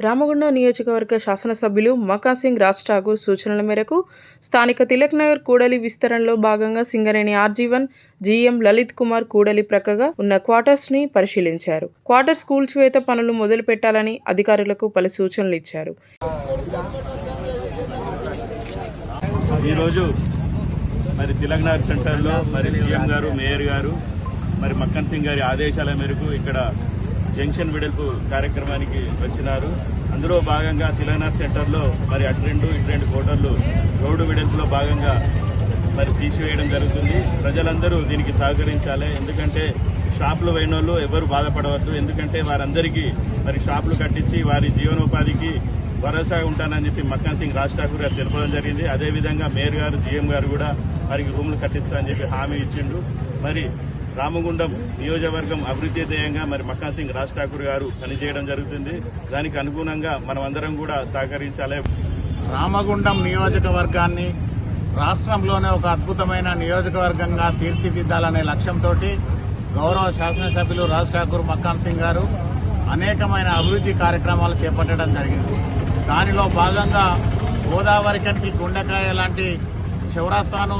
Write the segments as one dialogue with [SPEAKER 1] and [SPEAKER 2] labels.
[SPEAKER 1] రామగుండం నియోజకవర్గ శాసనసభ్యులు మకాసింగ్ రాజ్ ఠాకూర్ సూచనల మేరకు స్థానిక తిలక్ నగర్ కూడలి విస్తరణలో భాగంగా Singareni RG one GM Lalit Kumar కూడలి ప్రక్కగా ఉన్న క్వార్టర్స్ని పరిశీలించారు క్వార్టర్స్ కూల్చివేత పనులు మొదలు పెట్టాలని అధికారులకు పలు సూచనలు ఇచ్చారు.
[SPEAKER 2] ఈరోజు మరి తిలక్నగర్ సెంటర్లో మరి సీఎం గారు మేయర్ గారు మరి మక్కన్ సింగ్ గారి ఆదేశాల మేరకు ఇక్కడ జంక్షన్ విడల్పు కార్యక్రమానికి వచ్చినారు. అందులో భాగంగా తెలంగాణ సెంటర్లో మరి అటు రెండు ఇటు రెండు కోటర్లు రోడ్డు విడల్పులో భాగంగా మరి తీసివేయడం జరుగుతుంది. ప్రజలందరూ దీనికి సహకరించాలి. ఎందుకంటే షాపులు పోయిన వాళ్ళు ఎవరు బాధపడవద్దు. ఎందుకంటే వారందరికీ మరి షాపులు కట్టించి వారి జీవనోపాధికి భరోసా ఉంటానని చెప్పి మక్కన్ సింగ్ రాజ్ ఠాకూర్ గారు తెలపడం జరిగింది. అదేవిధంగా మేయర్ గారు జీఎం గారు కూడా వారికి రూములు కట్టిస్తానని చెప్పి హామీ ఇచ్చిండు. మరి రామగుండం నియోజకవర్గం అభివృద్ధి ధ్యేయంగా మరి మక్కా సింగ్ రాజ్ ఠాకూర్ గారు పనిచేయడం జరుగుతుంది. దానికి అనుగుణంగా మనం అందరం కూడా సహకరించాలి.
[SPEAKER 3] రామగుండం నియోజకవర్గాన్ని రాష్ట్రంలోనే ఒక అద్భుతమైన నియోజకవర్గంగా తీర్చిదిద్దాలనే లక్ష్యంతో గౌరవ శాసనసభ్యులు రాజ్ ఠాకూర్ మక్కాన్ సింగ్ గారు అనేకమైన అభివృద్ధి కార్యక్రమాలు చేపట్టడం జరిగింది. దానిలో భాగంగా గోదావరికనికి గుండెకాయ లాంటి చౌరాస్తాను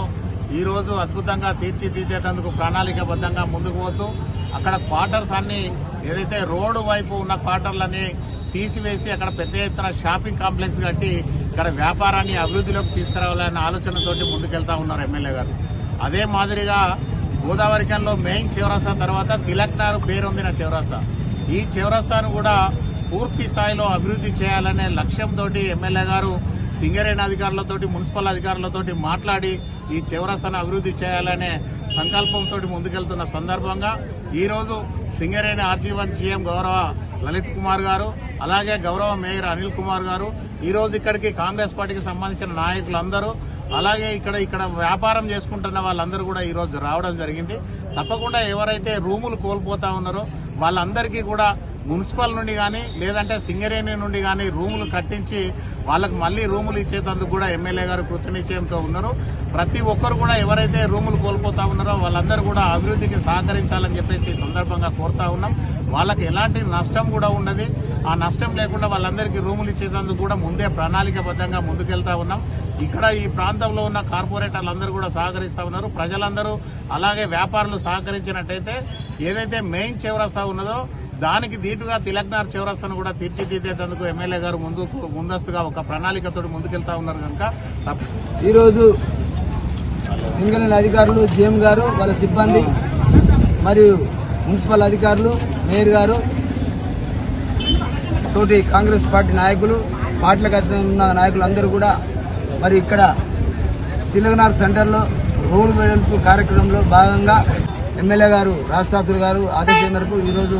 [SPEAKER 3] ఈరోజు అద్భుతంగా తీర్చిదిద్దేటందుకు ప్రణాళికబద్ధంగా ముందుకు పోతూ అక్కడ క్వార్టర్స్ అన్ని ఏదైతే రోడ్డు వైపు ఉన్న క్వార్టర్లన్నీ తీసివేసి అక్కడ పెద్ద ఎత్తున షాపింగ్ కాంప్లెక్స్ కట్టి ఇక్కడ వ్యాపారాన్ని అభివృద్ధిలోకి తీసుకురావాలనే ఆలోచనతోటి ముందుకెళ్తా ఉన్నారు ఎమ్మెల్యే గారు. అదే మాదిరిగా గోదావరికంలో మెయిన్ చివరస్తా తర్వాత తిలక్నారు పేరొందిన చివరస్తా ఈ చివరస్తాను కూడా పూర్తి స్థాయిలో అభివృద్ధి చేయాలనే లక్ష్యంతో ఎమ్మెల్యే గారు సింగరేణి అధికారులతోటి మున్సిపల్ అధికారులతోటి మాట్లాడి ఈ చౌరస్తాను అభివృద్ధి చేయాలనే సంకల్పంతో ముందుకెళ్తున్న సందర్భంగా ఈరోజు సింగరేణి ఆర్జీవన్ జీఎం గౌరవ లలిత్ కుమార్ గారు అలాగే గౌరవ మేయర్ అనిల్ కుమార్ గారు ఈరోజు ఇక్కడికి కాంగ్రెస్ పార్టీకి సంబంధించిన నాయకులందరూ అలాగే ఇక్కడ ఇక్కడ వ్యాపారం చేసుకుంటున్న వాళ్ళందరూ కూడా ఈరోజు రావడం జరిగింది. తప్పకుండా ఎవరైతే రూములు కోల్పోతా ఉన్నారో వాళ్ళందరికీ కూడా మున్సిపల్ నుండి కానీ లేదంటే సింగరేణి నుండి కానీ రూములు కట్టించి వాళ్ళకు మళ్ళీ రూములు ఇచ్చేటందుకు కూడా ఎమ్మెల్యే గారు కృతనిశ్చయంతో ఉన్నారు. ప్రతి ఒక్కరు కూడా ఎవరైతే రూములు కోల్పోతా ఉన్నారో వాళ్ళందరూ కూడా అభివృద్ధికి సహకరించాలని చెప్పేసి ఈ సందర్భంగా కోరుతా ఉన్నాం. వాళ్ళకి ఎలాంటి నష్టం కూడా ఉండదు. ఆ నష్టం లేకుండా వాళ్ళందరికీ రూములు ఇచ్చేటందుకు కూడా ముందే ప్రణాళికబద్ధంగా ముందుకెళ్తా ఉన్నాం. ఇక్కడ ఈ ప్రాంతంలో ఉన్న కార్పొరేటర్లందరూ కూడా సహకరిస్తూ ఉన్నారు. ప్రజలందరూ అలాగే వ్యాపారులు సహకరించినట్టయితే ఏదైతే మెయిన్ చౌరస్తా ఉన్నదో దానికి దీటుగా తిలక్నార్ చౌరస్తాను కూడా తీర్చిదిద్దేందుకు ఎమ్మెల్యే గారు ముందుకు ముందస్తుగా ఒక ప్రణాళికతో ముందుకెళ్తా ఉన్నారు కనుక
[SPEAKER 4] ఈరోజు సింగరేణి అధికారులు జేఎం గారు వాళ్ళ సిబ్బంది మరియు మున్సిపల్ అధికారులు మేయర్ గారు తోటి కాంగ్రెస్ పార్టీ నాయకులు పార్టీలకు అతీతంగా ఉన్న నాయకులందరూ కూడా మరి ఇక్కడ తిలగనార్ సెంటర్లో రోడ్డు వెడల్పు కార్యక్రమంలో భాగంగా ఎమ్మెల్యే గారు రాజ్ గారు ఆదేశం మేరకు ఈరోజు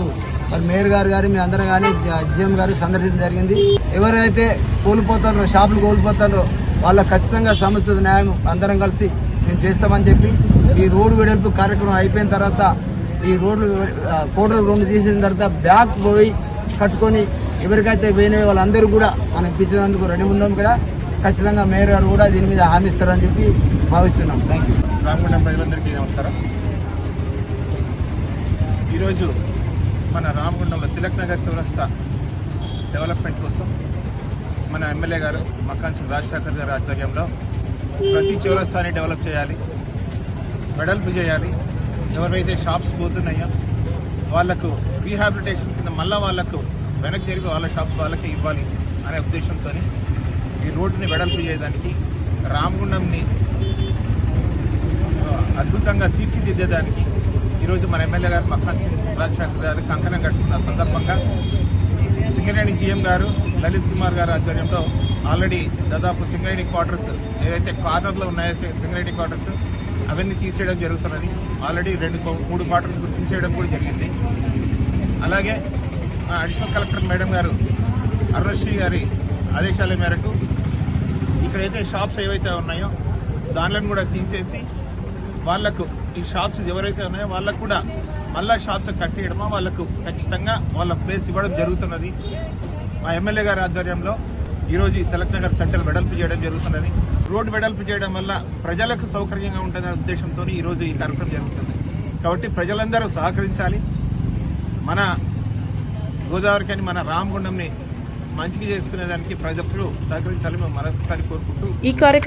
[SPEAKER 4] మరి మేయర్ గారు కానీ మీ అందరం కానీ జిఎం గారు సందర్శించడం జరిగింది. ఎవరైతే కోల్పోతారో షాపులు కోల్పోతారో వాళ్ళకు ఖచ్చితంగా సముచిత న్యాయం అందరం కలిసి మేము చేస్తామని చెప్పి ఈ రోడ్డు వెడల్పు కార్యక్రమం అయిపోయిన తర్వాత ఈ రోడ్లు ఆ, కోటల రోడ్డు తీసిన తర్వాత బ్యాక్ పోయి కట్టుకొని ఎవరికైతే పోయినవి వాళ్ళందరూ కూడా మనం ఇప్పించినందుకు రెడీ ఉన్నాం కూడా ఖచ్చితంగా మేయర్ గారు కూడా దీని మీద హామీ ఇస్తారని చెప్పి భావిస్తున్నాం. థ్యాంక్ యూ
[SPEAKER 3] రామగుండం ప్రజలందరికీ నమస్కారం. ఈరోజు మన రామగుండంలో తిలక్ నగర్ చౌరస్తా డెవలప్మెంట్ కోసం మన ఎమ్మెల్యే గారు మక్కాన్సింగ్ రాజశేఖర్ గారి ఆధ్వర్యంలో ప్రతి చౌరస్తాని డెవలప్ చేయాలి వెడల్పు చేయాలి. ఎవరైతే షాప్స్ పోతున్నాయో వాళ్ళకు రీహాబిలిటేషన్ కింద మళ్ళీ వాళ్ళకు వెనక్కి తిరిగి వాళ్ళ షాప్స్ వాళ్ళకి ఇవ్వాలి అనే ఉద్దేశంతో ఈ రోడ్డుని వెడల్పు చేయడానికి రామగుండంని అద్భుతంగా తీర్చిదిద్దేదానికి ఈరోజు మన ఎమ్మెల్యే గారు మక్కాన్ సింగ్ రాజశేఖర్ గారు కంకణం కట్టుకున్న సందర్భంగా సింగరేణి జీఎం గారు లలిత్ కుమార్ గారు ఆధ్వర్యంలో ఆల్రెడీ దాదాపు సింగరేణి క్వార్టర్స్ ఏదైతే కార్నర్లో ఉన్నాయో సింగరేణి క్వార్టర్స్ అవన్నీ తీసేయడం జరుగుతున్నది. ఆల్రెడీ రెండు మూడు క్వార్టర్స్ కూడా తీసేయడం కూడా జరిగింది. అలాగే అడిషనల్ కలెక్టర్ మేడం గారు అరుణశ్రీ గారి ఆదేశాల మేరకు ఇక్కడైతే షాప్స్ ఏవైతే ఉన్నాయో దానిలను కూడా తీసేసి వాళ్ళకు ఈ షాప్స్ ఎవరైతే ఉన్నాయో వాళ్ళకు కూడా మళ్ళా షాప్స్ కట్టేయడమో? వాళ్ళకు ఖచ్చితంగా వాళ్ళ ప్లేస్ ఇవ్వడం జరుగుతున్నది. మా ఎమ్మెల్యే గారి ఆధ్వర్యంలో ఈరోజు ఈ తిలక్ నగర్ సెంటర్ వెడల్పు చేయడం జరుగుతున్నది. రోడ్డు వెడల్పు చేయడం వల్ల ప్రజలకు సౌకర్యంగా ఉంటుందనే ఉద్దేశంతో ఈరోజు ఈ కార్యక్రమం జరుగుతుంది. కాబట్టి ప్రజలందరూ సహకరించాలి. మన గోదావరికి అని మన రామగుండంని
[SPEAKER 5] మంచిగా చేసుకునేదానికి ప్రజలు సహకరించాలి మేము మరొకసారి కోరుకుంటూ
[SPEAKER 1] ఈ కార్యక్రమం